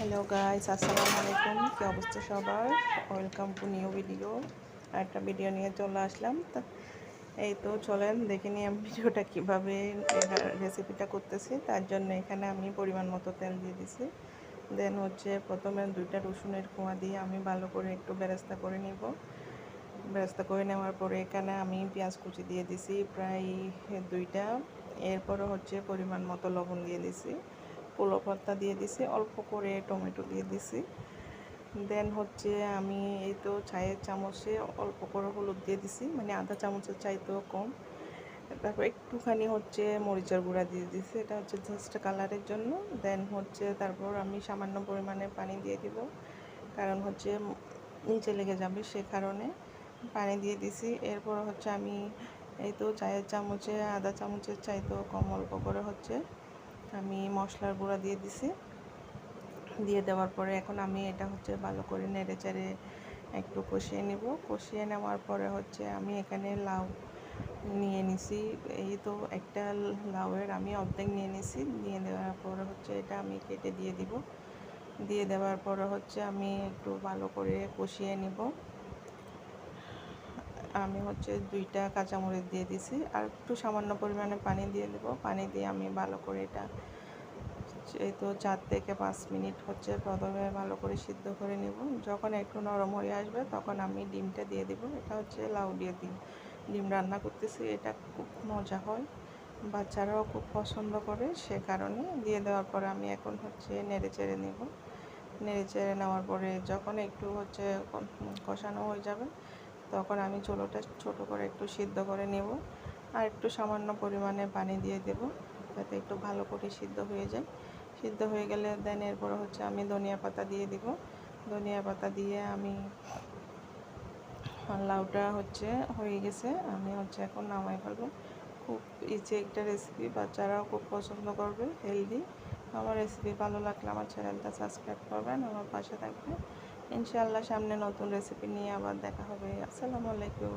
Hello guys আসসালামু আলাইকুম কী অবস্থা সবার? ওয়েলকাম টু নিউ ভিডিও একটা ভিডিও নিয়ে চলে আসলাম। তা এই তো চলেন, দেখে নিই আমি ভিডিওটা কীভাবে রেসিপিটা করতেছি। তার জন্য এখানে আমি পরিমাণ মতো তেল দিয়ে দিছি। দেন হচ্ছে প্রথমে দুইটা রসুনের কোয়া দিয়ে আমি ভালো করে একটু বেরেস্তা করে নিব। বেরেস্তা করে নেওয়ার পরে এখানে আমি পেঁয়াজ কুচি দিয়ে দিছি, প্রায় দুইটা। এরপরে হচ্ছে পরিমাণ মতো লবণ দিয়ে দিছি। পোলো পাতা দিয়ে দিছি, অল্প করে টমেটো দিয়ে দিছি। দেন হচ্ছে আমি এই তো চায়ের চামচে অল্প করে হলুদ দিয়ে দিছি মানে আধা চামচের চাইতেও কম। তারপর একটুখানি হচ্ছে মরিচের গুঁড়া দিয়ে দিছি, এটা হচ্ছে জাস্ট কালারের জন্য। দেন হচ্ছে তারপর আমি সামান্য পরিমাণে পানি দিয়ে দিব, কারণ হচ্ছে নিচে লেগে যাবে সে কারণে। পানি দিয়ে দিছি, এরপর হচ্ছে আমি এই তো চায়ের চামচে, আধা চামচের চাইতেও কম, অল্প করে হচ্ছে আমি মশলার গুঁড়া দিয়ে দিছি। দিয়ে দেওয়ার পরে এখন আমি এটা হচ্ছে ভালো করে নেড়ে চেড়ে একটু কষিয়ে নেব। কষিয়ে নেওয়ার পরে হচ্ছে আমি এখানে লাউ নিয়ে নিছি। এই তো একটা লাউয়ের আমি অর্ধেক নিয়ে নিছি। নিয়ে দেওয়ার পরে হচ্ছে এটা আমি কেটে দিয়ে দিব। দিয়ে দেওয়ার পরে হচ্ছে আমি একটু ভালো করে কষিয়ে নিব। আমি হচ্ছে দুইটা কাঁচামরিচ দিয়ে দিছি আর একটু সামান্য পরিমাণে পানি দিয়ে দেব। পানি দিয়ে আমি ভালো করে এটা এই তো চার থেকে পাঁচ মিনিট হচ্ছে প্রথমে ভালো করে সিদ্ধ করে নেব। যখন একটু নরম হয়ে আসবে তখন আমি ডিমটা দিয়ে দেব। এটা হচ্ছে লাউ দিয়ে ডিম। ডিম রান্না করতেছি, এটা খুব মজা হয়। বাচ্চারাও খুব পছন্দ করে সে কারণে। দিয়ে দেওয়ার পরে আমি এখন হচ্ছে নেড়ে চেড়ে নেব। নেড়ে চেড়ে নেওয়ার পরে যখন একটু হচ্ছে কষানো হয়ে যাবে তখন আমি চুলোটা ছোট করে একটু সিদ্ধ করে নেব আর একটু সামান্য পরিমাণে পানি দিয়ে দেব যাতে একটু ভালো করে সিদ্ধ হয়ে যায়। সিদ্ধ হয়ে গেলে দেন এরপর হচ্ছে আমি ধনিয়া পাতা দিয়ে দিব। ধনিয়া পাতা দিয়ে আমি লাউটা হচ্ছে হয়ে গেছে, আমি হচ্ছে এখন নামাই ফেলব। খুব ইজি একটা রেসিপি বাচ্চারাও খুব পছন্দ করবে হেলদি আমার রেসিপি ভালো লাগলে আমার চ্যানেলটা সাবস্ক্রাইব করবেন, আমার পাশে থাকবে ইনশাআল্লাহ সামনে নতুন রেসিপি নিয়ে আবার দেখা হবে। আসসালামু আলাইকুম।